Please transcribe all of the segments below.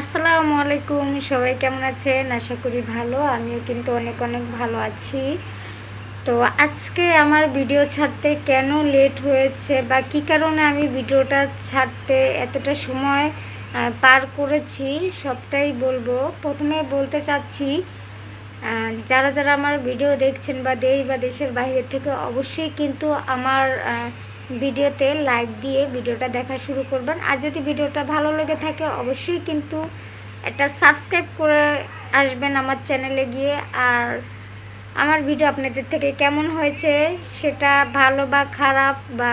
আসসালামু আলাইকুম, সবাই কেমন আছেন? আশা করি ভালো, আমিও কিন্তু অনেক অনেক ভালো আছি। তো আজকে আমার ভিডিও ছাড়তে কেন লেট হয়েছে বা কী কারণে আমি ভিডিওটা ছাড়তে এতটা সময় পার করেছি সবটাই বলব। প্রথমে বলতে চাচ্ছি যারা যারা আমার ভিডিও দেখছেন বা দেশ বা দেশের বাইরে থেকে, অবশ্যই কিন্তু আমার ভিডিওতে লাইক দিয়ে ভিডিওটা দেখা শুরু করবেন। আর যদি ভিডিওটা ভালো লেগে থাকে, অবশ্যই কিন্তু একটা সাবস্ক্রাইব করে আসবেন আমার চ্যানেলে গিয়ে। আর আমার ভিডিও আপনাদের থেকে কেমন হয়েছে, সেটা ভালো বা খারাপ বা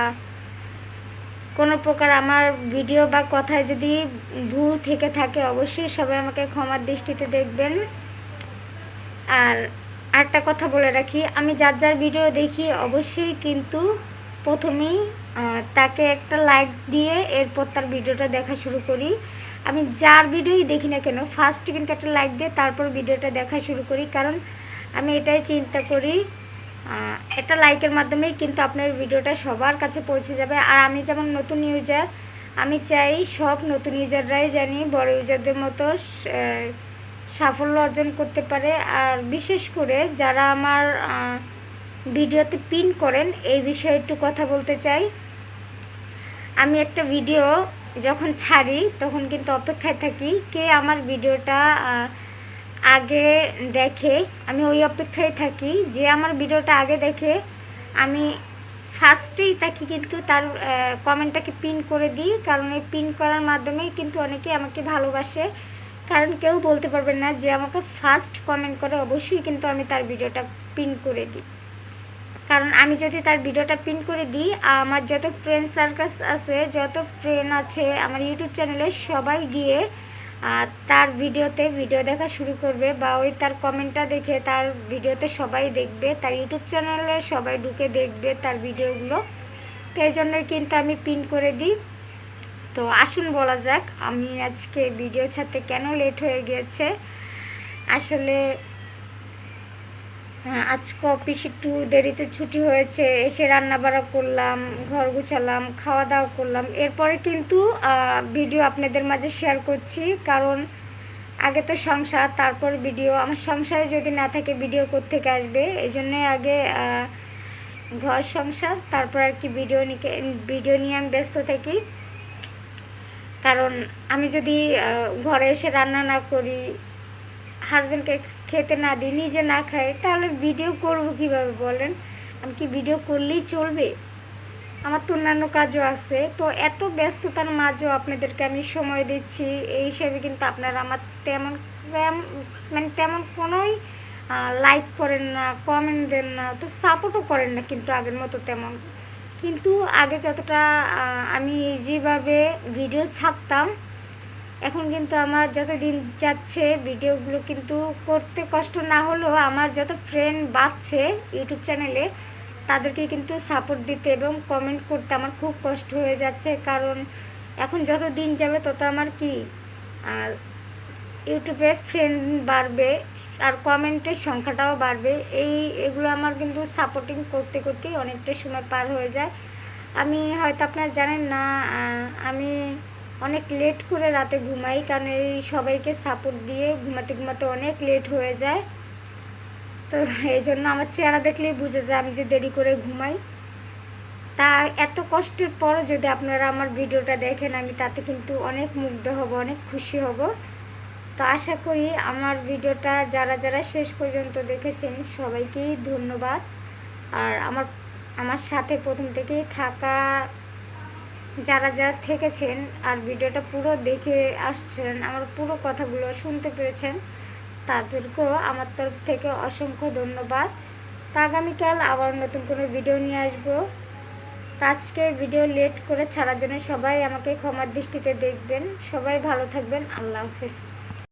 কোনো প্রকার আমার ভিডিও বা কথায় যদি ভুল থেকে থাকে, অবশ্যই সবাই আমাকে ক্ষমার দৃষ্টিতে দেখবেন। আর একটা কথা বলে রাখি, আমি যার যার ভিডিও দেখি, অবশ্যই কিন্তু প্রথমেই তাকে একটা লাইক দিয়ে এরপর তার ভিডিওটা দেখা শুরু করি। আমি যার ভিডিওই দেখি না কেন ফার্স্ট কিন্তু একটা লাইক দিয়ে তারপর ভিডিওটা দেখা শুরু করি। কারণ আমি এটাই চিন্তা করি একটা লাইকের মাধ্যমেই কিন্তু আপনার ভিডিওটা সবার কাছে পৌঁছে যাবে। আর আমি যেমন নতুন ইউজার আমি চাই সব নতুন ইউজাররাই জানি, বড় ইউজারদের মতো সাফল্য অর্জন করতে পারে। আর বিশেষ করে যারা আমার ভিডিওতে পিন করেন, এই বিষয়ে একটু কথা বলতে চাই। আমি একটা ভিডিও যখন ছাড়ি, তখন কিন্তু অপেক্ষায় থাকি, কে আমার ভিডিওটা আগে দেখে, আমি ওই অপেক্ষায় থাকি, যে আমার ভিডিওটা আগে দেখে, আমি ফার্স্টেই তাকে কিন্তু তার কমেন্টটাকে পিন করে দিই, কারণ এই পিন করার মাধ্যমেই কিন্তু অনেকে আমাকে ভালোবাসে। কারণ কেউ বলতে পারবে না যে আমাকে ফার্স্ট কমেন্ট করে অবশ্যই কিন্তু আমি তার ভিডিওটা পিন করে দিই। কারণ আমি যদি তার ভিডিওটা পিন করে দিই, আমার যত ফ্রেন্ড সার্কাস আছে, যত ফ্রেন্ড আছে আমার ইউটিউব চ্যানেলে সবাই গিয়ে তার ভিডিওতে ভিডিও দেখা শুরু করবে বা ওই তার কমেন্টটা দেখে তার ভিডিওতে সবাই দেখবে, তার ইউটিউব চ্যানেলে সবাই ঢুকে দেখবে তার ভিডিওগুলো। তো এই জন্যই কিন্তু আমি পিন করে দিই। তো আসুন বলা যাক, আমি আজকে ভিডিও ছাড়তে কেন লেট হয়ে গিয়েছে আসলে আজকে অফিস একটু দেরিতে ছুটি হয়েছে, এসে রান্না বাড়া করলাম, ঘর গুছালাম খাওয়া দাওয়া করলাম। এরপরে কিন্তু ভিডিও আপনাদের মাঝে শেয়ার করছি, কারণ আগে তো সংসার, তারপর ভিডিও আমার সংসারে যদি না থাকে ভিডিও থেকে আসবে? এই জন্যে আগে ঘর সংসার, তারপর আর কি ভিডিও নিকে ভিডিও নিয়ে আমি ব্যস্ত থাকি। কারণ আমি যদি ঘরে এসে রান্না না করি হাজব্যান্ডকে খেতে না দিই, নিজে না খাই, তাহলে ভিডিও করব কীভাবে বলেন? আমি কি ভিডিও করলেই চলবে? আমার তো অন্যান্য কাজও আছে। তো এত ব্যস্ততার মাঝেও আপনাদেরকে আমি সময় দিচ্ছি। এই হিসেবে কিন্তু আপনারা আমার তেমন তেম- মানে তেমন কোনোই লাইক করেন না কমেন্ট দেন না, তো সাপোর্টও করেন না কিন্তু আগের মতো তেমন। কিন্তু আগে যতটা আমি যেভাবে ভিডিও ছাড়তাম এখন কিন্তু আমার যত দিন যাচ্ছে, ভিডিওগুলো কিন্তু করতে কষ্ট না হলেও আমার যত ফ্রেন্ড বাড়ছে ইউটিউব চ্যানেলে তাদেরকে কিন্তু সাপোর্ট দিতে এবং কমেন্ট করতে আমার খুব কষ্ট হয়ে যাচ্ছে। কারণ এখন যত দিন যাবে তত আমার কি, আর ইউটিউবে ফ্রেন্ড বাড়বে আর কমেন্টের সংখ্যাটাও বাড়বে। এই, এগুলো আমার কিন্তু সাপোর্টিং করতে, করতেই অনেকটা সময় পার হয়ে যায়। আমি হয়তো আপনারা জানেন না আমি অনেক লেট করে রাতে ঘুমাই, কারণ এই সবাইকে সাপোর্ট দিয়ে ঘুমাতে ঘুমাতে অনেক লেট হয়ে যায়। তো এই জন্য আমার চেহারা দেখলেই বুঝে যায় আমি যে দেরি করে ঘুমাই। তা এত কষ্টের পরও যদি আপনারা আমার ভিডিওটা দেখেন, আমি তাতে কিন্তু অনেক মুগ্ধ হব, অনেক খুশি হব। তো আশা করি আমার ভিডিওটা যারা যারা শেষ পর্যন্ত দেখেছেন, সবাইকেই ধন্যবাদ। আর আমার আমার সাথে প্রথম থেকেই থাকা যারা যারা থেকেছেন আর ভিডিওটা পুরো দেখে আসছেন, আমার পুরো কথাগুলো শুনতে পেরেছেন, তাদেরকেও আমার তরফ থেকে অসংখ্য ধন্যবাদ। তা আগামীকাল আবার নতুন কোনো ভিডিও নিয়ে আসব। আজকে ভিডিও লেট করে ছাড়ার জন্য সবাই আমাকে ক্ষমার দৃষ্টিতে দেখবেন। সবাই ভালো থাকবেন। আল্লাহ হাফেজ।